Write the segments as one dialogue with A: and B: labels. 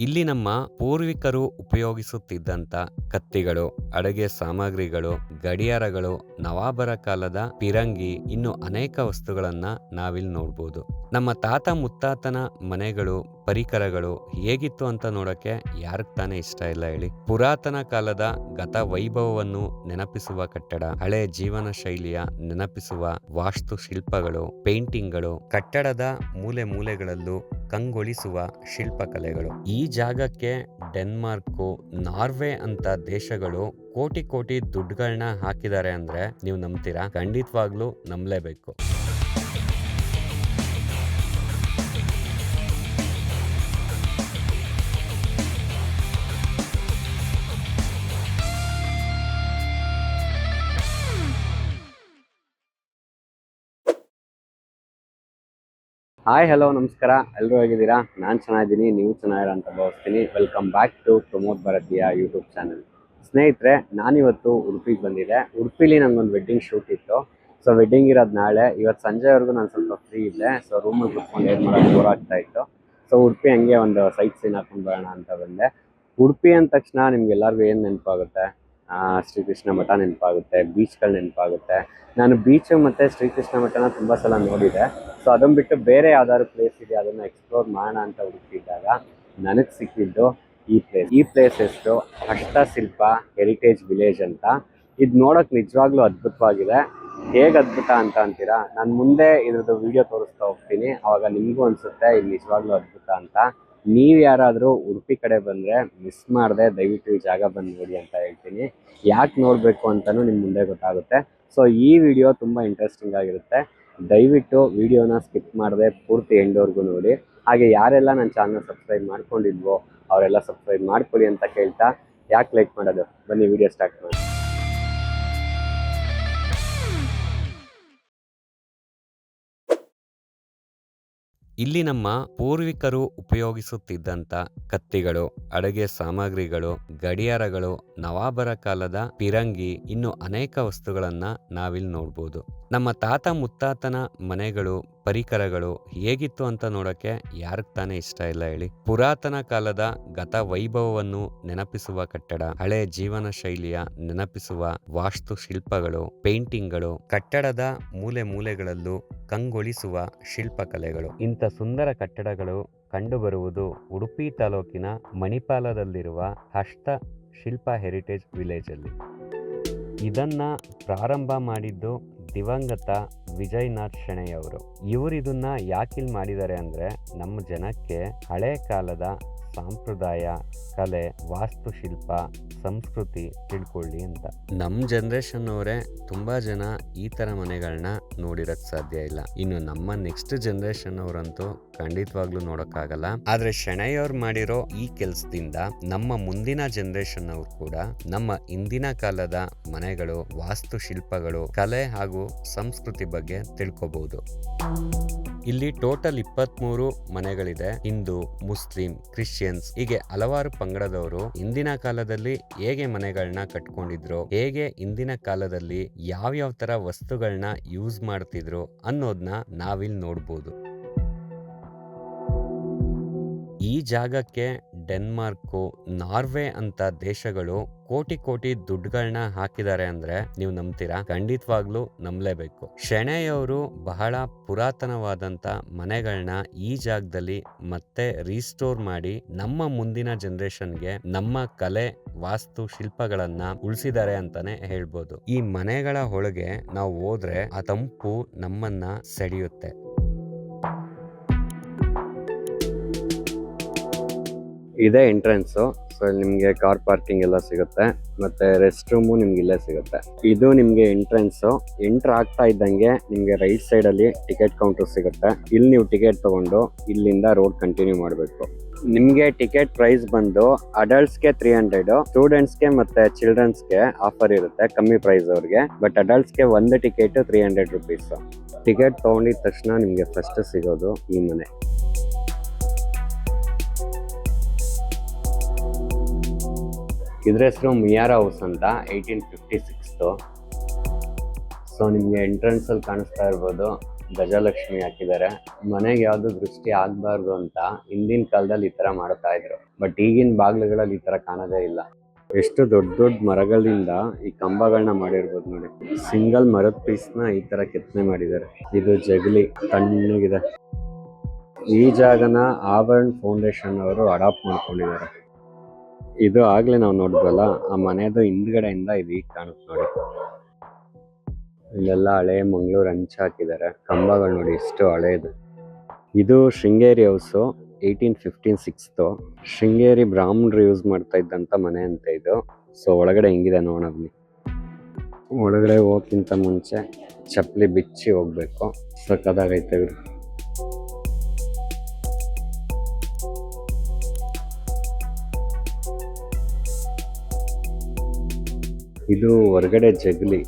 A: ಇಲ್ಲಿ ನಮ್ಮ ಪೂರ್ವಿಕರು ಉಪಯೋಗಿಸುತ್ತಿದ್ದಂತ ಕತ್ತಿಗಳು, ಅಡುಗೆ ಸಾಮಗ್ರಿಗಳು, ಗಡಿಯಾರಗಳು, ನವಾಬರ ಕಾಲದ ಪಿರಂಗಿ, ಇನ್ನು ಅನೇಕ ವಸ್ತುಗಳನ್ನ ನಾವಿಲ್ಲಿ ನೋಡ್ಬೋದು. ನಮ್ಮ ತಾತ ಮುತ್ತಾತನ ಮನೆಗಳು, ಪರಿಕರಗಳು ಹೇಗಿತ್ತು ಅಂತ ನೋಡಕ್ಕೆ ಯಾರಿಗ್ ತಾನೇ ಇಷ್ಟ ಇಲ್ಲ ಹೇಳಿ. ಪುರಾತನ ಕಾಲದ ಗತ ವೈಭವವನ್ನು ನೆನಪಿಸುವ ಕಟ್ಟಡ, ಹಳೆ ಜೀವನ ಶೈಲಿಯ ನೆನಪಿಸುವ ವಾಸ್ತುಶಿಲ್ಪಗಳು, ಪೇಂಟಿಂಗ್ಗಳು ಕಟ್ಟಡದ ಮೂಲೆ ಮೂಲೆಗಳಲ್ಲೂ ಕಂಗೊಳಿಸುವ ಶಿಲ್ಪಕಲೆಗಳು. ಈ ಜಾಗಕ್ಕೆ ಡೆನ್ಮಾರ್ಕು, ನಾರ್ವೆ ಅಂತ ದೇಶಗಳು ಕೋಟಿ ಕೋಟಿ ದುಡ್ಡುಗಳನ್ನ ಹಾಕಿದ್ದಾರೆ ಅಂದ್ರೆ ನೀವು ನಂಬ್ತೀರಾ? ಖಂಡಿತವಾಗ್ಲೂ ನಂಬಲೇಬೇಕು. ಹಾಯ್ ಹಲೋ ನಮಸ್ಕಾರ. ಎಲ್ಲರೂ ಹೇಗಿದ್ದೀರಾ? ನಾನು ಚೆನ್ನಾಗಿದ್ದೀನಿ, ನೀವು ಚೆನ್ನಾಗಿರ ಅಂತ ಭಾವಿಸ್ತೀನಿ. ವೆಲ್ಕಮ್ ಬ್ಯಾಕ್ ಟು ಪ್ರಮೋದ್ ಭಾರತೀಯ ಯೂಟ್ಯೂಬ್ ಚಾನಲ್ ಸ್ನೇಹಿತರೆ, ನಾನಿವತ್ತು ಉಡುಪಿಗೆ ಬಂದಿದ್ದೆ. ಉಡುಪಿಲಿ ನನಗೊಂದು ವೆಡ್ಡಿಂಗ್ ಶೂಟ್ ಇತ್ತು. ಸೊ ವೆಡ್ಡಿಂಗ್ ಇರೋದು ನಾಳೆ. ಇವತ್ತು ಸಂಜೆವರೆಗೂ ನಾನು ಸ್ವಲ್ಪ ಫ್ರೀ ಇದ್ದೆ. ಸೊ ರೂಮಲ್ಲಿ ಕುತ್ಕೊಂಡು ಏನು ಮಾಡೋದು ಬೋರ್ ಆಗ್ತಾ ಇತ್ತು. ಸೊ ಉಡುಪಿ ಹಂಗೆ ಒಂದು ಸೈಟ್ ಸೀನ್ ಹಾಕೊಂಡು ಬರೋಣ ಅಂತ ಬಂದೆ. ಉಡುಪಿ ಅಂದ ತಕ್ಷಣ ನಿಮ್ಗೆಲ್ಲರಿಗೂ ಏನು ನೆನಪಾಗುತ್ತೆ? ಶ್ರೀಕೃಷ್ಣ ಮಠ ನೆನಪಾಗುತ್ತೆ ಬೀಚ್ಗಳು ನೆನಪಾಗುತ್ತೆ. ನಾನು ಬೀಚು ಮತ್ತು ಶ್ರೀಕೃಷ್ಣ ಮಠನ ತುಂಬ ಸಲ ನೋಡಿದೆ. ಸೊ ಅದನ್ನು ಬಿಟ್ಟು ಬೇರೆ ಯಾವ್ದಾದ್ರು ಪ್ಲೇಸ್ ಇದೆ, ಅದನ್ನು ಎಕ್ಸ್ಪ್ಲೋರ್ ಮಾಡೋಣ ಅಂತ ಹುಡುಕಿದ್ದಾಗ ನನಗೆ ಸಿಕ್ಕಿದ್ದು ಈ ಪ್ಲೇಸ್ ಈ ಪ್ಲೇಸ್ ಎಷ್ಟು ಹಸ್ತಶಿಲ್ಪ ಹೆರಿಟೇಜ್ ವಿಲೇಜ್ ಅಂತ. ಇದು ನೋಡೋಕೆ ನಿಜವಾಗ್ಲೂ ಅದ್ಭುತವಾಗಿದೆ. ಹೇಗೆ ಅದ್ಭುತ ಅಂತ ಅಂತೀರಾ? ನಾನು ಮುಂದೆ ಇದ್ರದ್ದು ವಿಡಿಯೋ ತೋರಿಸ್ತಾ ಹೋಗ್ತೀನಿ. ಆವಾಗ ನಿಮಗೂ ಅನಿಸುತ್ತೆ, ಇದು ನಿಜವಾಗ್ಲೂ ಅದ್ಭುತ ಅಂತ. ನೀವು ಯಾರಾದರೂ ಉಡುಪಿ ಕಡೆ ಬಂದರೆ ಮಿಸ್ ಮಾಡದೆ ದಯವಿಟ್ಟು ಈ ಜಾಗ ಬಂದು ನೋಡಿ ಅಂತ ಹೇಳ್ತೀನಿ. ಯಾಕೆ ನೋಡಬೇಕು ಅಂತಲೂ ನಿಮ್ಮ ಮುಂದೆ ಗೊತ್ತಾಗುತ್ತೆ. ಸೊ ಈ ವಿಡಿಯೋ ತುಂಬ ಇಂಟ್ರೆಸ್ಟಿಂಗ್ ಆಗಿರುತ್ತೆ. ದಯವಿಟ್ಟು ವಿಡಿಯೋನ ಸ್ಕಿಪ್ ಮಾಡದೆ ಪೂರ್ತಿ ಎಂಡೋರ್ಗೂ ನೋಡಿ. ಹಾಗೆ ಯಾರೆಲ್ಲ ನನ್ನ ಚಾನಲ್ ಸಬ್ಸ್ಕ್ರೈಬ್ ಮಾಡ್ಕೊಂಡಿದ್ವೋ, ಅವರೆಲ್ಲ ಸಬ್ಸ್ಕ್ರೈಬ್ ಮಾಡ್ಕೊಳ್ಳಿ ಅಂತ ಕೇಳ್ತಾ, ಯಾಕೆ ಲೈಕ್ ಮಾಡೋದು? ಬನ್ನಿ ವಿಡಿಯೋ ಸ್ಟಾರ್ಟ್ ಮಾಡಿ ಇಲ್ಲಿ ನಮ್ಮ ಪೂರ್ವಿಕರು ಉಪಯೋಗಿಸುತ್ತಿದ್ದಂತ ಕತ್ತಿಗಳು, ಅಡುಗೆ ಸಾಮಗ್ರಿಗಳು, ಗಡಿಯಾರಗಳು, ನವಾಬರ ಕಾಲದ ಪಿರಂಗಿ, ಇನ್ನು ಅನೇಕ ವಸ್ತುಗಳನ್ನ ನಾವಿಲ್ಲಿ ನೋಡ್ಬೋದು. ನಮ್ಮ ತಾತ ಮುತ್ತಾತನ ಮನೆಗಳು ಪರಿಕರಗಳು ಹೇಗಿತ್ತು ಅಂತ ನೋಡೋಕ್ಕೆ ಯಾರಿಗೆ ತಾನೇ ಇಷ್ಟ ಇಲ್ಲ ಹೇಳಿ. ಪುರಾತನ ಕಾಲದ ಗತ ವೈಭವವನ್ನು ನೆನಪಿಸುವ ಕಟ್ಟಡ, ಹಳೆ ಜೀವನ ಶೈಲಿಯ ನೆನಪಿಸುವ ವಾಸ್ತು ಶಿಲ್ಪಗಳು, ಪೇಂಟಿಂಗ್ಗಳು, ಕಟ್ಟಡದ ಮೂಲೆ ಮೂಲೆಗಳಲ್ಲೂ ಕಂಗೊಳಿಸುವ ಶಿಲ್ಪಕಲೆಗಳು ಇಂಥ ಸುಂದರ ಕಟ್ಟಡಗಳು ಕಂಡುಬರುವುದು ಉಡುಪಿ ತಾಲೂಕಿನ ಮಣಿಪಾಲದಲ್ಲಿರುವ ಹಸ್ತ ಶಿಲ್ಪ ಹೆರಿಟೇಜ್ ವಿಲೇಜಲ್ಲಿ. ಇದನ್ನ ಪ್ರಾರಂಭ ಮಾಡಿದ್ದು ದಿವಂಗತ ವಿಜಯ್ನಾಥ್ ಶೆಣೈ ಅವರು ಇವರು ಇದನ್ನ ಯಾಕಿಲ್ ಮಾಡಿದ್ದಾರೆ ಅಂದ್ರೆ, ನಮ್ಮ ಜನಕ್ಕೆ ಹಳೆ ಕಾಲದ ಸಂಪ್ರದಾಯ, ಕಲೆ, ವಾಸ್ತುಶಿಲ್ಪ, ಸಂಸ್ಕೃತಿ ತಿಳ್ಕೊಳ್ಳಿ ಅಂತ. ನಮ್ಮ ಜನ್ರೇಷನ್ ಅವರೇ ತುಂಬಾ ಜನ ಈ ತರ ಮನೆಗಳನ್ನ ನೋಡಿರಕ್ ಸಾಧ್ಯ ಇಲ್ಲ. ಇನ್ನು ನಮ್ಮ ನೆಕ್ಸ್ಟ್ ಜನರೇಷನ್ ಅವರಂತೂ ಖಂಡಿತವಾಗ್ಲೂ ನೋಡಕ್ಕಾಗಲ್ಲ. ಆದ್ರೆ ಶೆಣೈ ಅವ್ರು ಮಾಡಿರೋ ಈ ಕೆಲಸದಿಂದ ನಮ್ಮ ಮುಂದಿನ ಜನರೇಷನ್ ಅವ್ರು ಕೂಡ ನಮ್ಮ ಇಂದಿನ ಕಾಲದ ಮನೆಗಳು, ವಾಸ್ತುಶಿಲ್ಪಗಳು, ಕಲೆ ಹಾಗೂ ಸಂಸ್ಕೃತಿ ಬಗ್ಗೆ ತಿಳ್ಕೊಬಹುದು ಇಲ್ಲಿ ಟೋಟಲ್ ಇಪ್ಪತ್ಮೂರು ಮನೆಗಳಿದೆ. ಹಿಂದೂ, ಮುಸ್ಲಿಂ, ಕ್ರಿಶ್ಚಿಯನ್ಸ್ ಹೀಗೆ ಹಲವಾರು ಪಂಗಡದವರು ಇಂದಿನ ಕಾಲದಲ್ಲಿ ಹೇಗೆ ಮನೆಗಳನ್ನ ಕಟ್ಕೊಂಡಿದ್ರು, ಹೇಗೆ ಇಂದಿನ ಕಾಲದಲ್ಲಿ ಯಾವ್ಯಾವ ತರ ವಸ್ತುಗಳನ್ನ ಯೂಸ್ ಮಾಡ್ತಿದ್ರು ಅನ್ನೋದನ್ನ ನಾವಿಲ್ಲಿ ನೋಡ್ಬೋದು. ಈ ಜಾಗಕ್ಕೆ ಡೆನ್ಮಾರ್ಕು, ನಾರ್ವೆ ಅಂತ ದೇಶಗಳು ಕೋಟಿ ಕೋಟಿ ದುಡ್ಡುಗಳನ್ನ ಹಾಕಿದ್ದಾರೆ ಅಂದ್ರೆ ನೀವು ನಂಬ್ತೀರಾ? ಖಂಡಿತವಾಗ್ಲೂ ನಂಬಲೇಬೇಕು. ಶೆಣೆಯವರು ಬಹಳ ಪುರಾತನವಾದಂತ ಮನೆಗಳನ್ನ ಈ ಜಾಗದಲ್ಲಿ ಮತ್ತೆ ರೀಸ್ಟೋರ್ ಮಾಡಿ ನಮ್ಮ ಮುಂದಿನ ಜನರೇಷನ್ಗೆ ನಮ್ಮ ಕಲೆ, ವಾಸ್ತು, ಶಿಲ್ಪಗಳನ್ನ ಉಳಿಸಿದ್ದಾರೆ ಅಂತಾನೆ ಹೇಳ್ಬೋದು. ಈ ಮನೆಗಳ ಒಳಗೆ ನಾವು ಹೋದ್ರೆ ಆ ತಂಪು ನಮ್ಮನ್ನ ಸೆಳೆಯುತ್ತೆ. ಇದೇ ಎಂಟ್ರೆನ್ಸು ಸೊ ನಿಮಗೆ ಕಾರ್ ಪಾರ್ಕಿಂಗ್ ಎಲ್ಲ ಸಿಗುತ್ತೆ. ಮತ್ತೆ ರೆಸ್ಟ್ ರೂಮು ನಿಮ್ಗೆ ಇಲ್ಲೇ ಸಿಗುತ್ತೆ. ಇದು ನಿಮಗೆ ಎಂಟ್ರೆನ್ಸು ಎಂಟ್ರ್ ಆಗ್ತಾ ಇದ್ದಂಗೆ ನಿಮಗೆ ರೈಟ್ ಸೈಡ್ ಅಲ್ಲಿ ಟಿಕೆಟ್ ಕೌಂಟರ್ ಸಿಗುತ್ತೆ. ಇಲ್ಲಿ ನೀವು ಟಿಕೆಟ್ ತಗೊಂಡು ಇಲ್ಲಿಂದ ರೋಡ್ ಕಂಟಿನ್ಯೂ ಮಾಡಬೇಕು. ನಿಮಗೆ ಟಿಕೆಟ್ ಪ್ರೈಸ್ ಬಂದು ಅಡಲ್ಟ್ಸ್ಗೆ ತ್ರೀ ಹಂಡ್ರೆಡ್ ಸ್ಟೂಡೆಂಟ್ಸ್ಗೆ ಮತ್ತೆ ಚಿಲ್ಡ್ರನ್ಸ್ಗೆ ಆಫರ್ ಇರುತ್ತೆ ಕಮ್ಮಿ ಪ್ರೈಸ್ ಅವ್ರಿಗೆ. ಬಟ್ ಅಡಲ್ಟ್ಸ್ಗೆ ಒಂದು ticket three hundred rupees ticket ತೊಗೊಂಡಿದ ತಕ್ಷಣ ನಿಮಗೆ ಫಸ್ಟ್ ಸಿಗೋದು ಈ ಮನೆ. ಇದ್ರ ಹೆಸರು ಮಿಯಾರ ಹೌಸ್ ಅಂತ ಏಯ್ಟೀನ್ ಫಿಫ್ಟಿ ಸಿಕ್ಸ್ತು ಸೊ ನಿಮಗೆ ಎಂಟ್ರೆನ್ಸಲ್ಲಿ ಕಾಣಿಸ್ತಾ ಇರ್ಬೋದು, ಗಜಲಕ್ಷ್ಮಿ ಹಾಕಿದ್ದಾರೆ. ಮನೆಗೆ ಯಾವುದು ದೃಷ್ಟಿ ಆಗಬಾರ್ದು ಅಂತ ಹಿಂದಿನ ಕಾಲದಲ್ಲಿ ಈ ತರ ಮಾಡ್ತಾ ಇದ್ರು. ಬಟ್ ಈಗಿನ ಬಾಗಿಲುಗಳಲ್ಲಿ ಈ ತರ ಕಾಣೋದೇ ಇಲ್ಲ. ಎಷ್ಟು ದೊಡ್ಡ ದೊಡ್ಡ ಮರಗಳಿಂದ ಈ ಕಂಬಗಳನ್ನ ಮಾಡಿರ್ಬೋದು ನೋಡಿ. ಸಿಂಗಲ್ ಮರದ ಪೀಸ್ನ ಈ ತರ ಕೆತ್ತನೆ ಮಾಡಿದ್ದಾರೆ. ಇದು ಜಗಲಿ, ತಣ್ಣಗಿದೆ. ಈ ಜಾಗನ ಆಭರಣ್ ಫೌಂಡೇಶನ್ ಅವರು ಅಡಾಪ್ಟ್ ಮಾಡ್ಕೊಂಡಿದ್ದಾರೆ. ಇದು ಆಗ್ಲೇ ನಾವು ನೋಡಿದ್ವಲ್ಲ, ಆ ಮನೆದು ಹಿಂದ್ಗಡೆಯಿಂದ ಇದು ಈಗ ಕಾಣುತ್ತೆ ನೋಡಿ. ಇಲ್ಲೆಲ್ಲ ಹಳೆ ಮಂಗಳೂರು ಹಂಚ್ ಹಾಕಿದ್ದಾರೆ ಕಂಬಗಳು ನೋಡಿ ಎಷ್ಟು ಹಳೇದು ಇದು. ಶೃಂಗೇರಿ ಹೌಸು, ಏಯ್ಟೀನ್ ಫಿಫ್ಟೀನ್ ಸಿಕ್ಸ್ತು ಶೃಂಗೇರಿ ಬ್ರಾಹ್ಮಣರು ಯೂಸ್ ಮಾಡ್ತಾ ಇದ್ದಂಥ ಮನೆ ಅಂತ ಇದು. ಸೊ, ಒಳಗಡೆ ಹೆಂಗಿದೆ ನೋಡೋದ್ನಿ ಒಳಗಡೆ ಹೋಗಕ್ಕಿಂತ ಮುಂಚೆ ಚಪ್ಪಲಿ ಬಿಚ್ಚಿ ಹೋಗ್ಬೇಕು. ಸಕ್ಕದಾಗೈತೆ ಇವ್ರು ಇದು ಹೊರಗಡೆ ಜಗಲಿ.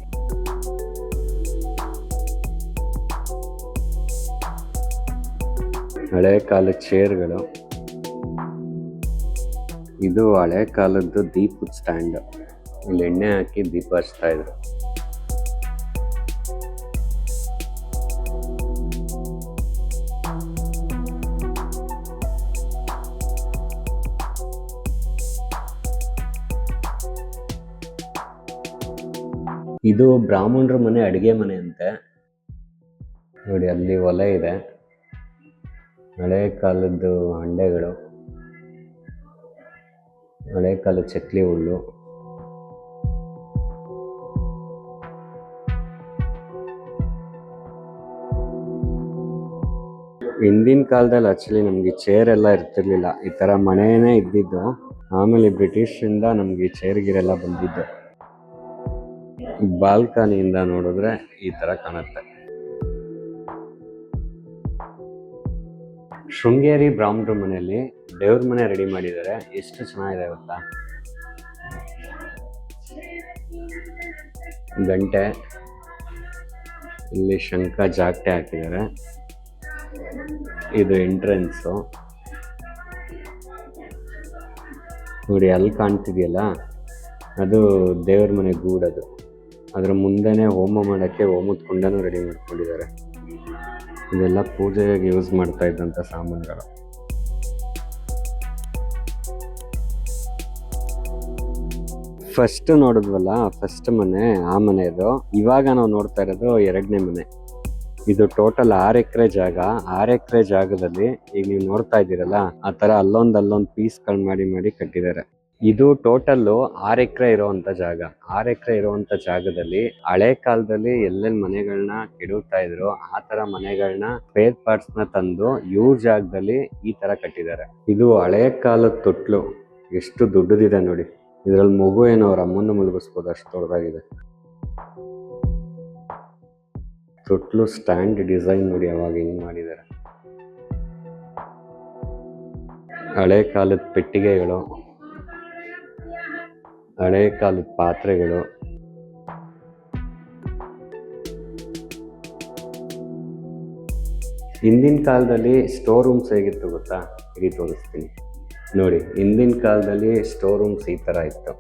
A: ಹಳೆ ಕಾಲದ ಚೇರ್ಗಳು. ಇದು ಹಳೆ ಕಾಲದ್ದು ದೀಪದ ಸ್ಟ್ಯಾಂಡ್. ಇಲ್ಲಿ ಎಣ್ಣೆ ಹಾಕಿ ದೀಪ ಹಚ್ತಾ ಇದ್ರು. ಇದು ಬ್ರಾಹ್ಮಣರ ಮನೆ, ಅಡುಗೆ ಮನೆ ಅಂತೆ. ನೋಡಿ, ಅಲ್ಲಿ ಹೊಲ ಇದೆ. ಹಳೆ ಕಾಲದ್ದು ಹಂಡೆಗಳು. ಹಳೆ ಕಾಲದ ಚಕ್ಲಿ ಹುಲ್ಲು. ಹಿಂದಿನ ಕಾಲದಲ್ಲಿ ಆಕ್ಚುಲಿ ನಮಗೆ ಚೇರ್ ಎಲ್ಲ ಇರ್ತಿರ್ಲಿಲ್ಲ. ಈ ತರ ಮನೆನೇ ಇದ್ದಿದ್ದು. ಆಮೇಲೆ ಬ್ರಿಟಿಷರಿಂದ ನಮ್ಗೆ ಈ ಚೇರ್ ಗಿರೆಲ್ಲ ಬಂದಿದ್ದು. ಬಾಲ್ಕನಿಯಿಂದ ನೋಡಿದ್ರೆ ಈ ತರ ಕಾಣುತ್ತೆ. ಶೃಂಗೇರಿ ಬ್ರಾಹ್ಮಣರ ಮನೆಯಲ್ಲಿ ದೇವ್ರ ಮನೆ ರೆಡಿ ಮಾಡಿದ್ದಾರೆ. ಎಷ್ಟು ಚೆನ್ನಾಗಿದೆ ಗೊತ್ತಾ? ಗಂಟೆ. ಇಲ್ಲಿ ಶಂಖ ಜಾಗಟೆ ಹಾಕಿದ್ದಾರೆ. ಇದು ಎಂಟ್ರೆನ್ಸು. ನೋಡಿ, ಅಲ್ಲಿ ಕಾಣ್ತಿದೆಯಲ್ಲ? ಅದು ದೇವ್ರ ಮನೆ ಗೂಡದು. ಅದ್ರ ಮುಂದೆನೆ ಹೋಮ ಮಾಡೋಕ್ಕೆ ಹೋಮದ ಕುಂಡನೂ ರೆಡಿ ಮಾಡ್ಕೊಂಡಿದ್ದಾರೆ. ಇದೆಲ್ಲ ಪೂಜೆಗೆ ಯೂಸ್ ಮಾಡ್ತಾ ಇದ್ದಂಥ ಸಾಮಾನುಗಳು. ಫಸ್ಟ್ ನೋಡಿದ್ವಲ್ಲ ಫಸ್ಟ್ ಮನೆ, ಆ ಮನೆ ಇದು. ಇವಾಗ ನಾವು ನೋಡ್ತಾ ಇರೋದು ಎರಡನೇ ಮನೆ. ಇದು ಟೋಟಲ್ ಆರು ಎಕರೆ ಜಾಗ. ಆರು ಎಕರೆ ಜಾಗದಲ್ಲಿ ಈಗ ನೀವು ನೋಡ್ತಾ ಇದ್ದೀರಲ್ಲ, ಆ ತರ ಅಲ್ಲೊಂದು ಅಲ್ಲೊಂದು ಪೀಸ್ಗಳು ಮಾಡಿ ಮಾಡಿ ಕಟ್ಟಿದ್ದಾರೆ. ಇದು ಟೋಟಲ್ ಆರು ಎಕರೆ ಇರುವಂತ ಜಾಗ. ಆರು ಎಕರೆ ಇರುವಂತ ಜಾಗದಲ್ಲಿ ಹಳೆ ಕಾಲದಲ್ಲಿ ಎಲ್ಲೆಲ್ಲಿ ಮನೆಗಳನ್ನ ಕೆಡುತ್ತಾ ಇದ್ರು ಆ ತರ ಮನೆಗಳನ್ನ ಸ್ಪೇರ್ ಪಾರ್ಟ್ಸ್ನ ತಂದು ಇವ್ರ ಜಾಗದಲ್ಲಿ ಈ ತರ ಕಟ್ಟಿದ್ದಾರೆ. ಇದು ಹಳೆ ಕಾಲದ ತೊಟ್ಲು. ಎಷ್ಟು ದೊಡ್ಡದಿದೆ ನೋಡಿ. ಇದ್ರಲ್ಲಿ ಮಗು ಏನೋ ಅವ್ರ ಅಮ್ಮನ ಮುಳುಗಿಸ್ಬೋದು, ಅಷ್ಟು ದೊಡ್ಡದಾಗಿದೆ. ತೊಟ್ಲು ಸ್ಟ್ಯಾಂಡ್ ಡಿಸೈನ್ ನೋಡಿ ಅವಾಗ ಹೆಂಗ್ ಮಾಡಿದ್ದಾರೆ. ಹಳೆ ಕಾಲದ ಪೆಟ್ಟಿಗೆಗಳು. ಹಳೆ ಕಾಲದ ಪಾತ್ರೆಗಳು. ಹಿಂದಿನ ಕಾಲದಲ್ಲಿ ಸ್ಟೋರ್ ರೂಮ್ಸ್ ಹೇಗಿತ್ತು ಗೊತ್ತಾ? ಇಲ್ಲಿ ತೋರಿಸ್ತೀನಿ. ನೋಡಿ, ಹಿಂದಿನ ಕಾಲದಲ್ಲಿ ಸ್ಟೋರ್ ರೂಮ್ಸ್ ಈ ಥರ ಇತ್ತು.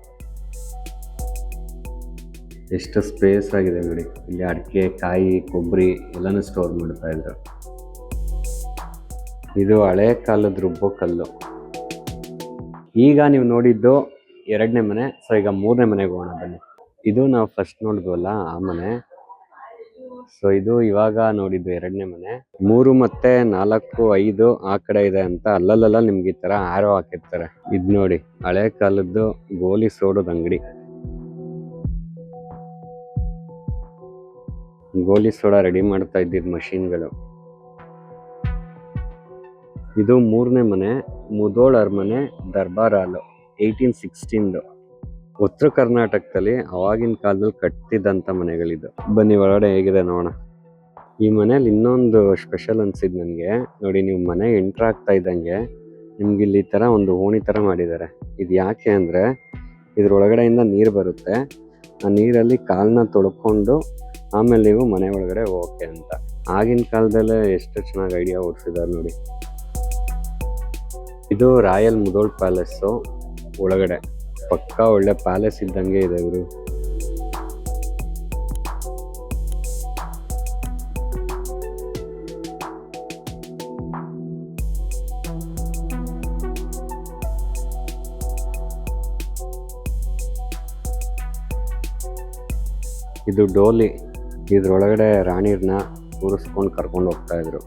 A: ಎಷ್ಟು ಸ್ಪೇಸ್ ಆಗಿದೆ ನೋಡಿ. ಇಲ್ಲಿ ಅಡಿಕೆ, ಕಾಯಿ ಕೊಬ್ಬರಿ ಎಲ್ಲನೂ ಸ್ಟೋರ್ ಮಾಡ್ತಾ ಇದ್ರು. ಇದು ಹಳೆ ಕಾಲದ ರುಬ್ಬೋ ಕಲ್ಲು. ಈಗ ನೀವು ನೋಡಿದ್ದು ಎರಡನೇ ಮನೆ ಸೊ ಈಗ ಮೂರನೇ ಮನೆಗೆ ಹೋಗೋಣ ಬನ್ನಿ. ಇದು ನಾವು ಫಸ್ಟ್ ನೋಡಿದ್ವಲ್ಲ, ಆ ಮನೆ. ಸೊ ಇದು ಇವಾಗ ನೋಡಿದ್ದು ಎರಡನೇ ಮನೆ. ಮೂರು ಮತ್ತೆ ನಾಲ್ಕು, ಐದು ಆ ಕಡೆ ಇದೆ ಅಂತ ಅಲ್ಲಲ್ಲ ನಿಮ್ಗೆ ಈ ತರ ಆರೋ ಹಾಕಿರ್ತಾರೆ. ಇದ್ ನೋಡಿ, ಹಳೆ ಕಾಲದ್ದು ಗೋಲಿ ಸೋಡೋದ್ ಅಂಗಡಿ. ಗೋಲಿ ಸೋಡಾ ರೆಡಿ ಮಾಡ್ತಾ ಇದ್ದಿದ್ ಮಷಿನ್ಗಳು. ಇದು ಮೂರನೇ ಮನೆ, ಮುದೋಳ ಅರಮನೆ, ದರ್ಬಾರ್ ಹಾಲು. ಏಯ್ಟೀನ್ ಸಿಕ್ಸ್ಟೀನ್ದು. ಉತ್ತರ ಕರ್ನಾಟಕದಲ್ಲಿ ಅವಾಗಿನ ಕಾಲದಲ್ಲಿ ಕಟ್ತಿದ್ದಂಥ ಮನೆಗಳಿದು. ಬನ್ನಿ, ಒಳಗಡೆ ಹೇಗಿದೆ ನೋಡೋಣ. ಈ ಮನೇಲಿ ಇನ್ನೊಂದು ಸ್ಪೆಷಲ್ ಅನ್ಸಿದ್ ನನಗೆ. ನೋಡಿ, ನೀವು ಮನೆ ಎಂಟ್ರ್ ಆಗ್ತಾ ಇದ್ದಂಗೆ ನಿಮ್ಗೆ ಇಲ್ಲಿ ಈ ಥರ ಒಂದು ಓಣಿ ಥರ ಮಾಡಿದ್ದಾರೆ. ಇದು ಯಾಕೆ ಅಂದರೆ ಇದ್ರೊಳಗಡೆಯಿಂದ ನೀರು ಬರುತ್ತೆ. ಆ ನೀರಲ್ಲಿ ಕಾಲನ್ನ ತೊಳ್ಕೊಂಡು ಆಮೇಲೆ ನೀವು ಮನೆ ಒಳಗಡೆ ಓಕೆ ಅಂತ. ಆಗಿನ ಕಾಲದಲ್ಲೇ ಎಷ್ಟು ಚೆನ್ನಾಗಿ ಐಡಿಯಾ ಓಡಿಸಿದ್ದಾರೆ ನೋಡಿ. ಇದು ರಾಯಲ್ ಮುದೋಳ್ ಪ್ಯಾಲೇಸು ಒಳಗಡೆ. ಪಕ್ಕ ಒಳ್ಳೆ ಪ್ಯಾಲೇಸ್ ಇದ್ದಂಗೆ ಇದೆ ಇವರು ಇದು ಡೋಲಿ. ಇದ್ರೊಳಗಡೆ ರಾಣಿರ್ನ ಕೂರಿಸ್ಕೊಂಡು ಕರ್ಕೊಂಡು ಹೋಗ್ತಾ ಇದ್ರು.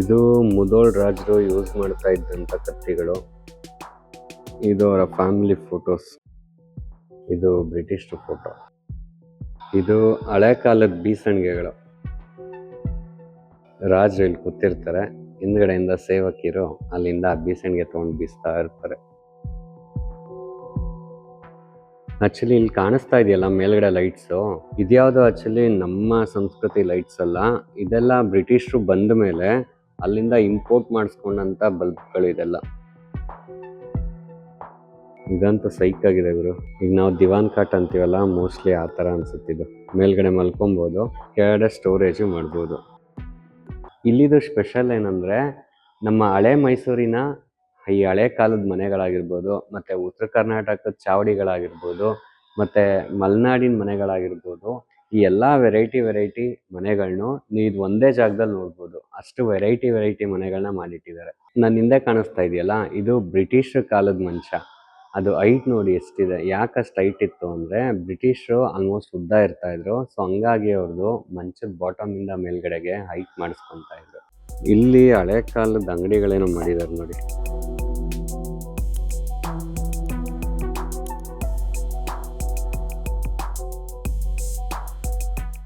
A: ಇದು ಮುದೋಳ್ ರಾಜರು ಯೂಸ್ ಮಾಡ್ತಾ ಇದ್ದಂಥ ಕತ್ತಿಗಳು. ಇದು ಅವರ ಫ್ಯಾಮಿಲಿ ಫೋಟೋಸ್ ಇದು ಬ್ರಿಟಿಷ್ ಫೋಟೋ ಇದು ಹಳೆ ಕಾಲದ ಬೀಸಣಿಗೆಗಳು. ರಾಜರು ಇಲ್ಲಿ ಕೂತಿರ್ತಾರೆ. ಹಿಂದ್ಗಡೆಯಿಂದ ಸೇವಕಿರು ಅಲ್ಲಿಂದ ಬೀಸಣಿಗೆ ತೊಗೊಂಡು ಬೀಸ್ತಾ ಇರ್ತಾರೆ. ಆಕ್ಚುಲಿ ಇಲ್ಲಿ ಕಾಣಿಸ್ತಾ ಇದೆಯಲ್ಲ ಮೇಲ್ಗಡೆ ಲೈಟ್ಸು ಇದ್ಯಾವುದು ಆಕ್ಚುಲಿ ನಮ್ಮ ಸಂಸ್ಕೃತಿ ಲೈಟ್ಸ್ ಅಲ್ಲ. ಇದೆಲ್ಲ ಬ್ರಿಟಿಷರು ಬಂದ ಮೇಲೆ ಅಲ್ಲಿಂದ ಇಂಪೋರ್ಟ್ ಮಾಡಿಸ್ಕೊಂಡಂತ ಬಲ್ಬ್ಗಳು ಇದೆಲ್ಲ. ಇದಂತೂ ಸೈಕ್ ಆಗಿದೆ ಗುರು. ಈಗ ನಾವು ದಿವಾನ್ ಕಾಟ್ ಅಂತೀವಲ್ಲ ಮೋಸ್ಟ್ಲಿ ಆ ಥರ ಅನಿಸುತ್ತಿದ್ದು ಮೇಲ್ಗಡೆ ಮಲ್ಕೊಬೋದು, ಕೆಳಗಡೆ ಸ್ಟೋರೇಜು ಮಾಡ್ಬೋದು. ಇಲ್ಲಿದು ಸ್ಪೆಷಲ್ ಏನಂದರೆ, ನಮ್ಮ ಹಳೆ ಮೈಸೂರಿನ ಈ ಹಳೆ ಕಾಲದ ಮನೆಗಳಾಗಿರ್ಬೋದು, ಮತ್ತು ಉತ್ತರ ಕರ್ನಾಟಕದ ಚಾವಡಿಗಳಾಗಿರ್ಬೋದು, ಮತ್ತು ಮಲೆನಾಡಿನ ಮನೆಗಳಾಗಿರ್ಬೋದು, ಈ ಎಲ್ಲ ವೆರೈಟಿ ವೆರೈಟಿ ಮನೆಗಳನ್ನು ನೀವು ಒಂದೇ ಜಾಗದಲ್ಲಿ ನೋಡ್ಬೋದು. ಅಷ್ಟು ವೆರೈಟಿ ವೆರೈಟಿ ಮನೆಗಳನ್ನ ಮಾಡಿಟ್ಟಿದ್ದಾರೆ. ನನ್ನ ಹಿಂದೆ ಕಾಣಿಸ್ತಾ ಇದೆಯಲ್ಲ, ಇದು ಬ್ರಿಟಿಷ್ ಕಾಲದ ಮಂಚ. ಅದು ಹೈಟ್ ನೋಡಿ ಎಷ್ಟಿದೆ, ಯಾಕಷ್ಟು ಹೈಟ್ ಇತ್ತು ಅಂದ್ರೆ ಬ್ರಿಟಿಷರು ಆಲ್ಮೋಸ್ಟ್ ಉದ್ದ ಇರ್ತಾ ಇದ್ರು. ಸೊ ಹಂಗಾಗಿ ಅವ್ರದ್ದು ಮಂಚದ ಬಾಟಮ್ ಇಂದ ಮೇಲ್ಗಡೆಗೆ ಹೈಟ್ ಮಾಡಿಸ್ಕೊತಾ ಇದ್ರು. ಇಲ್ಲಿ ಹಳೆ ಕಾಲದ ಅಂಗಡಿಗಳೇನೋ ಮಾಡಿದಾರೆ ನೋಡಿ.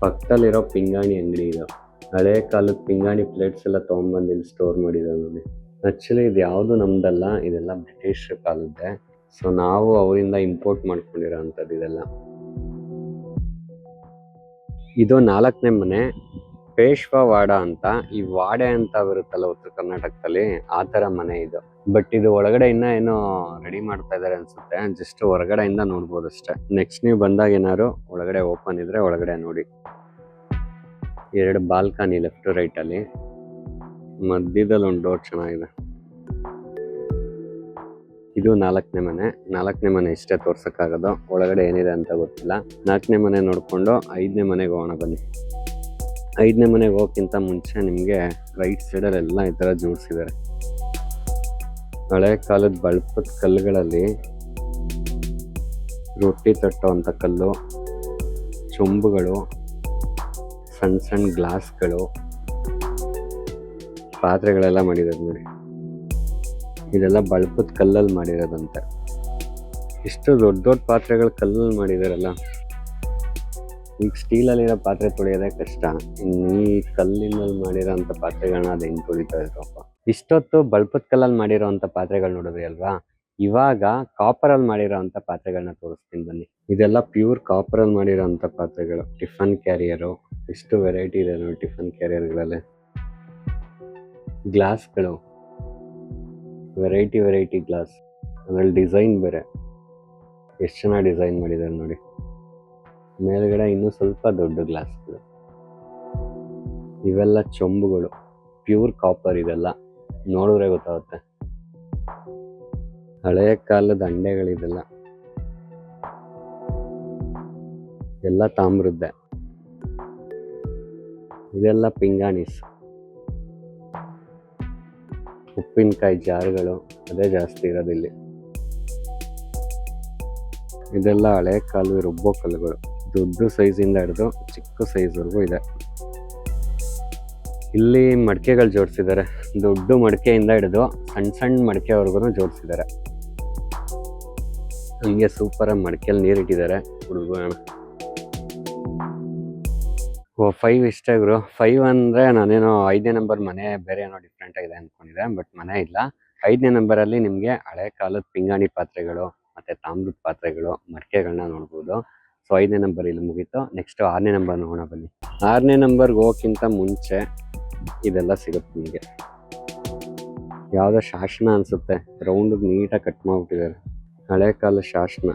A: ಪಕ್ಕದಲ್ಲಿರೋ ಪಿಂಗಾಣಿ ಅಂಗಡಿ ಇದು. ಹಳೆ ಕಾಲದ ಪಿಂಗಾಣಿ ಪ್ಲೇಟ್ಸ್ ಎಲ್ಲ ತೊಗೊಂಬಂದು ಇಲ್ಲಿ ಸ್ಟೋರ್ ಮಾಡಿದ್ದಾರೆ ನೋಡಿ. ಆಕ್ಚುಲಿ ಇದು ಯಾವುದು ನಮ್ದಲ್ಲ, ಇದೆಲ್ಲ ಬ್ರಿಟಿಷ್ ಕಾಲದ್ದೇ. ಸೊ ನಾವು ಅವರಿಂದ ಇಂಪೋರ್ಟ್ ಮಾಡ್ಕೊಂಡಿರೋ ಅಂಥದ್ದು ಇದೆಲ್ಲ. ಇದು ನಾಲ್ಕನೇ ಮನೆ ಪೇಶ್ವ ವಾಡ ಅಂತ. ಈ ವಾಡೆ ಅಂತ ಬರುತ್ತಲ್ಲ ಉತ್ತರ ಕರ್ನಾಟಕದಲ್ಲಿ, ಆ ಥರ ಮನೆ ಇದು. ಬಟ್ ಇದು ಒಳಗಡೆ ಇನ್ನ ಏನೋ ರೆಡಿ ಮಾಡ್ತಾ ಇದ್ದಾರೆ ಅನ್ಸುತ್ತೆ. ಜಸ್ಟ್ ಹೊರಗಡೆಯಿಂದ ನೋಡ್ಬೋದು ಅಷ್ಟೇ. ನೆಕ್ಸ್ಟ್ ನೀವು ಬಂದಾಗ ಏನಾದ್ರು ಒಳಗಡೆ ಓಪನ್ ಇದ್ರೆ ಒಳಗಡೆ ನೋಡಿ. ಎರಡು ಬಾಲ್ಕನಿ ಲೆಫ್ಟ್ ರೈಟ್ ಅಲ್ಲಿ. ಮಧ್ಯದಲ್ಲಿ ಒಂದು ಡೋರ್ ಚೆನ್ನಾಗಿದೆ. ಇದು ನಾಲ್ಕನೇ ಮನೆ. ನಾಲ್ಕನೇ ಮನೆ ಇಷ್ಟೇ ತೋರ್ಸಕ್ಕಾಗೋದು. ಒಳಗಡೆ ಏನಿದೆ ಅಂತ ಗೊತ್ತಿಲ್ಲ. ನಾಲ್ಕನೇ ಮನೆ ನೋಡಿಕೊಂಡು ಐದನೇ ಮನೆಗೆ ಹೋಗೋಣ ಬನ್ನಿ. ಐದನೇ ಮನೆಗೆ ಹೋಗೋಕ್ಕಿಂತ ಮುಂಚೆ ನಿಮಗೆ ರೈಟ್ ಸೈಡಲ್ಲಿ ಎಲ್ಲ ಈ ಥರ ಜೋಡಿಸಿದ್ದಾರೆ ಹಳೆ ಕಾಲದ ಬಳಪದ ಕಲ್ಲುಗಳಲ್ಲಿ ರೊಟ್ಟಿ ತಟ್ಟುವಂಥ ಕಲ್ಲು, ಚೊಂಬುಗಳು ಸಣ್ಣ ಸಣ್ಣ ಗ್ಲಾಸ್ಗಳು, ಪಾತ್ರೆಗಳೆಲ್ಲ ಮಾಡಿದ್ದಾರೆ ನೋಡಿ. ಇದೆಲ್ಲ ಬಳಪದ ಕಲ್ಲಲ್ಲಿ ಮಾಡಿರೋದಂತೆ. ಇಷ್ಟು ದೊಡ್ಡ ದೊಡ್ಡ ಪಾತ್ರೆಗಳು ಕಲ್ಲಲ್ಲಿ ಮಾಡಿದಾರಲ್ಲ. ಈಗ ಸ್ಟೀಲಲ್ಲಿರೋ ಪಾತ್ರೆ ತೊಳೆಯೋದೇ ಕಷ್ಟ. ಇನ್ನು ಈ ಕಲ್ಲಿನಲ್ಲಿ ಮಾಡಿರೋಂಥ ಪಾತ್ರೆಗಳನ್ನ ಅದು ಹೆಂಗೆ ತೊಳಿತಾ ಇದ್ರಪ್ಪ ಇಷ್ಟೊತ್ತು ಬಳಪದ ಕಲ್ಲಲ್ಲಿ ಮಾಡಿರೋಂಥ ಪಾತ್ರೆಗಳು ನೋಡಿದ್ರಿ ಅಲ್ವಾ? ಇವಾಗ ಕಾಪರಲ್ಲಿ ಮಾಡಿರೋಂಥ ಪಾತ್ರೆಗಳನ್ನ ತೋರಿಸ್ತೀನಿ ಬನ್ನಿ. ಇದೆಲ್ಲ ಪ್ಯೂರ್ ಕಾಪರಲ್ಲಿ ಮಾಡಿರೋಂಥ ಪಾತ್ರೆಗಳು. Tiffin carrier. ಇಷ್ಟು ವೆರೈಟಿ ಇದೆ ನೋಡಿ ಟಿಫನ್ ಕ್ಯಾರಿಯರ್ಗಳಲ್ಲಿ. ಗ್ಲಾಸ್ಗಳು. Variety variety glass. ಅದ್ರಲ್ಲಿ ಡಿಸೈನ್ ಬೇರೆ. ಎಷ್ಟು ಚೆನ್ನಾಗಿ ಡಿಸೈನ್ ಮಾಡಿದ್ದಾರೆ ನೋಡಿ. ಮೇಲ್ಗಡೆ ಇನ್ನೂ ಸ್ವಲ್ಪ ದೊಡ್ಡ ಗ್ಲಾಸ್ಗಳು. ಇವೆಲ್ಲ ಚೊಂಬುಗಳು. ಪ್ಯೂರ್ ಕಾಪರ್ ಇದೆಲ್ಲ. ನೋಡಿದ್ರೆ ಗೊತ್ತಾಗುತ್ತೆ. ಹಳೆಯ ಕಾಲದ ಅಂಡೆಗಳಿದೆಲ್ಲ. ಎಲ್ಲ ತಾಮ್ರದ್ದೆ. ಇದೆಲ್ಲ ಪಿಂಗಾಣಿಸ್. ಉಪ್ಪಿನಕಾಯಿ ಜಾರ್ಗಳು ಅದೇ ಜಾಸ್ತಿ ಇರೋದಿಲ್ಲಿ ಇದೆಲ್ಲ ಹಳೆ ಕಾಲುವೆ ರುಬ್ಬೋ ಕಲ್ಲುಗಳು. ದೊಡ್ಡ ಸೈಜಿಂದ ಹಿಡಿದು ಚಿಕ್ಕ ಸೈಜ್ವರೆಗೂ ಇದೆ. ಇಲ್ಲಿ ಮಡಿಕೆಗಳು ಜೋಡಿಸಿದ್ದಾರೆ. ದೊಡ್ಡ ಮಡಿಕೆಯಿಂದ ಹಿಡಿದು ಸಣ್ಣ ಸಣ್ಣ ಮಡಿಕೆವರೆಗೂ ಜೋಡಿಸಿದ್ದಾರೆ. ಹಂಗೆ ಸೂಪರಾಗಿ ಮಡಿಕೆಯಲ್ಲಿ ನೀರು ಹುಡುಗ ಓ ಫೈವ್ ಇಷ್ಟ ಗುರು. ಫೈವ್ ಅಂದರೆ ನಾನೇನೋ ಐದನೇ ನಂಬರ್ ಮನೆ ಬೇರೆ ಏನೋ ಡಿಫ್ರೆಂಟ್ ಆಗಿದೆ ಅಂದ್ಕೊಂಡಿದ್ದೆ ಬಟ್ ಮನೆ ಇಲ್ಲ. ಐದನೇ ನಂಬರಲ್ಲಿ ನಿಮಗೆ ಹಳೆ ಕಾಲದ ಪಿಂಗಾಣಿ ಪಾತ್ರೆಗಳು, ಮತ್ತು ತಾಮ್ರದ ಪಾತ್ರೆಗಳು ಮಡಿಕೆಗಳನ್ನ ನೋಡ್ಬೋದು. ಸೊ ಐದನೇ ನಂಬರ್ ಇಲ್ಲಿ ಮುಗೀತು. ನೆಕ್ಸ್ಟ್ ಆರನೇ ನಂಬರ್ ನೋಡೋಣ ಬನ್ನಿ. ಆರನೇ ನಂಬರ್ಗೆ ಹೋಗೋಕ್ಕಿಂತ ಮುಂಚೆ ಇದೆಲ್ಲ ಸಿಗುತ್ತೆ ನಿಮಗೆ. ಯಾವುದೋ ಶಾಸನ ಅನಿಸುತ್ತೆ. ರೌಂಡ್ ನೀಟಾಗಿ ಕಟ್ ಮಾಡಿಬಿಟ್ಟಿದ್ದಾರೆ. ಹಳೆ ಕಾಲ ಶಾಸನ.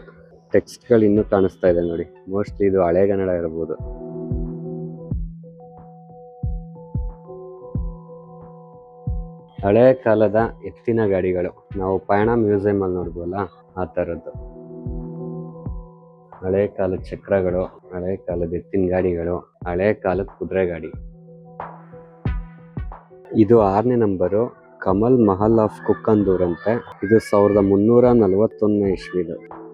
A: ಟೆಕ್ಸ್ಟ್ಗಳು ಇನ್ನೂ ಕಾಣಿಸ್ತಾ ಇದೆ ನೋಡಿ. ಮೋಸ್ಟ್ಲಿ ಇದು ಹಳೆಗನ್ನಡ ಇರ್ಬೋದು. ಹಳೆ ಕಾಲದ ಎತ್ತಿನ ಗಾಡಿಗಳು. ನಾವು ಪಯಣ ಮ್ಯೂಸಿಯಂ ಅಲ್ಲಿ ನೋಡ್ಬೋಲ್ಲ ಆ ಥರದ್ದು ಹಳೆ ಕಾಲದ ಚಕ್ರಗಳು, ಹಳೆ ಕಾಲದ ಎತ್ತಿನ ಗಾಡಿಗಳು, ಹಳೆ ಕಾಲದ ಕುದುರೆ ಗಾಡಿ. ಇದು ಆರನೇ ನಂಬರು ಕಮಲ್ ಮಹಲ್ ಆಫ್ ಕುಕ್ಕಂದೂರ್ ಅಂತೆ. ಇದು ಸಾವಿರದ ಮುನ್ನೂರ ನಲವತ್ತೊಂದನೇ ಇಸ್ವಿದು.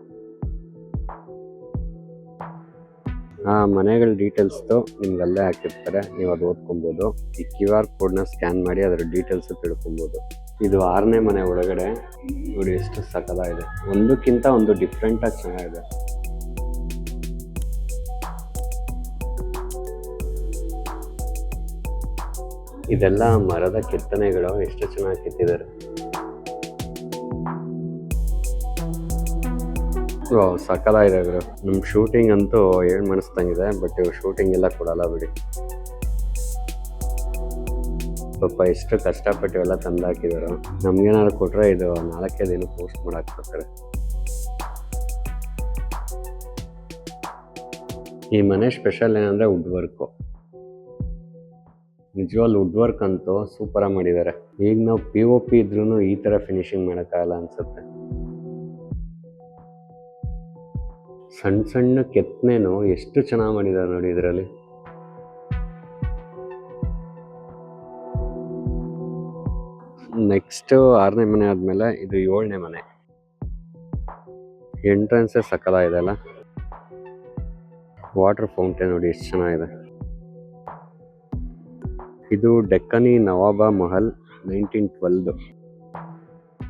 A: ಆ ಮನೆಗಳ ಡೀಟೇಲ್ಸ್ದು ನಿಮ್ಗೆ ಅಲ್ಲೇ ಹಾಕಿರ್ತಾರೆ, ನೀವು ಅದು ಓದ್ಕೊಬೋದು. ಈ ಕ್ಯೂ ಆರ್ ಕೋಡ್ನ ಸ್ಕ್ಯಾನ್ ಮಾಡಿ ಅದರ ಡೀಟೇಲ್ಸ್ ತಿಳ್ಕೊಬೋದು. ಇದು ಆರನೇ ಮನೆ ಒಳಗಡೆ ನೋಡಿ ಎಷ್ಟು ಸಕಲಾಗಿದೆ. ಒಂದಕ್ಕಿಂತ ಒಂದು ಡಿಫ್ರೆಂಟ್ ಆಗಿ ಚೆನ್ನಾಗಿದೆ. ಇದೆಲ್ಲ ಮರದ ಕೆತ್ತನೆಗಳು ಎಷ್ಟು ಚೆನ್ನಾಗಿ ಕೆತ್ತಿದ್ದಾರೆ. ಸಕಲಾಗಿದೆ ಗುರು ನಮ್ಮ ಶೂಟಿಂಗ್ ಅಂತೂ ಏನು ಮನಸ್ತಂಗಿದೆ ಬಟ್ ಶೂಟಿಂಗ್ ಎಲ್ಲ ಕೊಡಲ್ಲ ಬಿಡಿ. ಪಾಪ ಎಷ್ಟು ಕಷ್ಟಪಟ್ಟು ಎಲ್ಲ ತಂದು ಹಾಕಿದಾರೋ ನಮ್ಗೇನಾದ್ರು ಕೊಟ್ಟರೆ ಇದು ನಾಲ್ಕೇ ದಿನ ಪೋಸ್ಟ್ ಮಾಡಕ್ ಬರ್ತಾರೆ ಈ ಮನೆ ಸ್ಪೆಷಲ್ ಏನಂದ್ರೆ ವುಡ್ ವರ್ಕು ನಿಜವಾಗ್ಲು ವುಡ್ ವರ್ಕ್ ಅಂತೂ ಸೂಪರಾಗಿ ಮಾಡಿದ್ದಾರೆ ಈಗ ನಾವು ಪಿ ಒ ಪಿ ಇದ್ರೂ ಈ ಥರ ಫಿನಿಶಿಂಗ್ ಮಾಡೋಕ್ಕಾಗಲ್ಲ ಅನ್ಸುತ್ತೆ. ಸಣ್ಣ ಸಣ್ಣ ಕೆತ್ತನೆನೋ ಎಷ್ಟು ಚೆನ್ನಾಗಿ ಮಾಡಿದ್ದಾರೆ ನೋಡಿ ಇದರಲ್ಲಿ. ನೆಕ್ಸ್ಟ್ ಆರನೇ ಮನೆ ಆದಮೇಲೆ ಇದು ಏಳನೇ ಮನೆ. ಎಂಟ್ರೆನ್ಸೇ ಸಕಲ ಇದೆ ಅಲ್ಲ? ವಾಟರ್ ಫೌಂಟೇನ್ ನೋಡಿ ಎಷ್ಟು ಚೆನ್ನಾಗಿದೆ. ಇದು ಡೆಕ್ಕನಿ ನವಾಬ ಮಹಲ್ ನೈನ್ಟೀನ್ ಟ್ವೆಲ್ದು.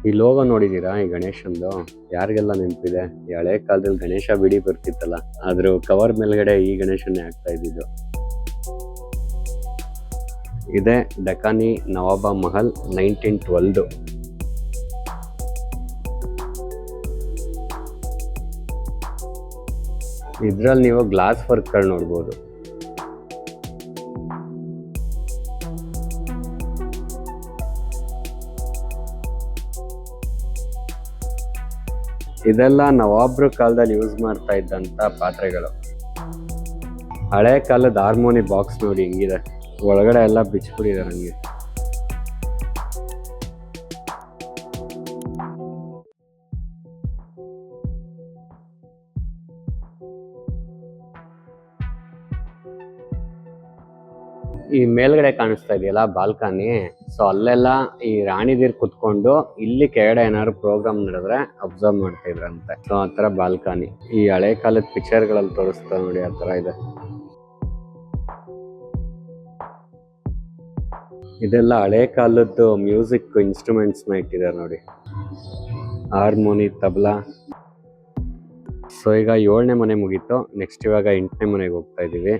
A: ಈ ಲೋಗೋ ನೋಡಿದ್ದೀರಾ ಈ ಗಣೇಶಂದು? ಯಾರಿಗೆಲ್ಲ ನೆನಪಿದೆ? ಈ ಹಳೆ ಕಾಲದಲ್ಲಿ ಗಣೇಶ ಬಿಡಿ ಬರ್ತಿತ್ತಲ್ಲ, ಆದ್ರೂ ಕವರ್ ಮೇಲ್ಗಡೆ ಈ ಗಣೇಶನೇ ಆಗ್ತಾ ಇದ್ದಿದ್ದು. ಇದೆ ಡಕಾನಿ ನವಾಬ ಮಹಲ್ ನೈನ್ಟೀನ್ ಟ್ವೆಲ್ದು ಇದ್ರಲ್ಲಿ ನೀವು ಗ್ಲಾಸ್ ವರ್ಕ್ಗಳು ನೋಡ್ಬೋದು. ಇದೆಲ್ಲ ನವಾಬ್ರ ಕಾಲದಲ್ಲಿ ಯೂಸ್ ಮಾಡ್ತಾ ಇದ್ದಂತ ಪಾತ್ರೆಗಳು. ಹಳೆ ಕಾಲದ ಹಾರ್ಮೋನಿ ಬಾಕ್ಸ್ ನೋಡಿ ಹಿಂಗಿದೆ. ಒಳಗಡೆ ಎಲ್ಲ ಬಿಚ್ಬಿಟ್ಟಿದ್ದಾರೆ ಹಂಗೆ ಈ ಮೇಲ್ಗಡೆ ಕಾಣಿಸ್ತಾ ಇದೆಯಲ್ಲ, ಬಾಲ್ಕನಿ. ಸೊ ಅಲ್ಲೆಲ್ಲ ಈ ರಾಣಿದಿರ್ ಕುತ್ಕೊಂಡು ಇಲ್ಲಿ ಕೆಳಗಡೆ ಏನಾದ್ರು ಪ್ರೋಗ್ರಾಮ್ ನಡೆದ್ರೆ ಅಬ್ಸರ್ವ್ ಮಾಡ್ತಾ ಇದ್ರಂತೆ. ಸೊ ಆತರ ಬಾಲ್ಕನಿ. ಈ ಹಳೆ ಕಾಲದ ಪಿಕ್ಚರ್ಗಳಲ್ಲಿ ತೋರಿಸ್ತಾ ನೋಡಿ ಆ ಥರ ಇದೆ. ಇದೆಲ್ಲ ಹಳೆ ಕಾಲದ್ದು ಮ್ಯೂಸಿಕ್ ಇನ್ಸ್ಟ್ರೂಮೆಂಟ್ಸ್ನ ಇಟ್ಟಿದ್ದಾರೆ ನೋಡಿ. ಹಾರ್ಮೋನಿ ತಬಲಾ ಸೊ ಈಗ ಏಳನೇ ಮನೆ ಮುಗೀತು. ನೆಕ್ಸ್ಟ್ ಇವಾಗ ಎಂಟನೇ ಮನೆಗೆ ಹೋಗ್ತಾ ಇದ್ದೀವಿ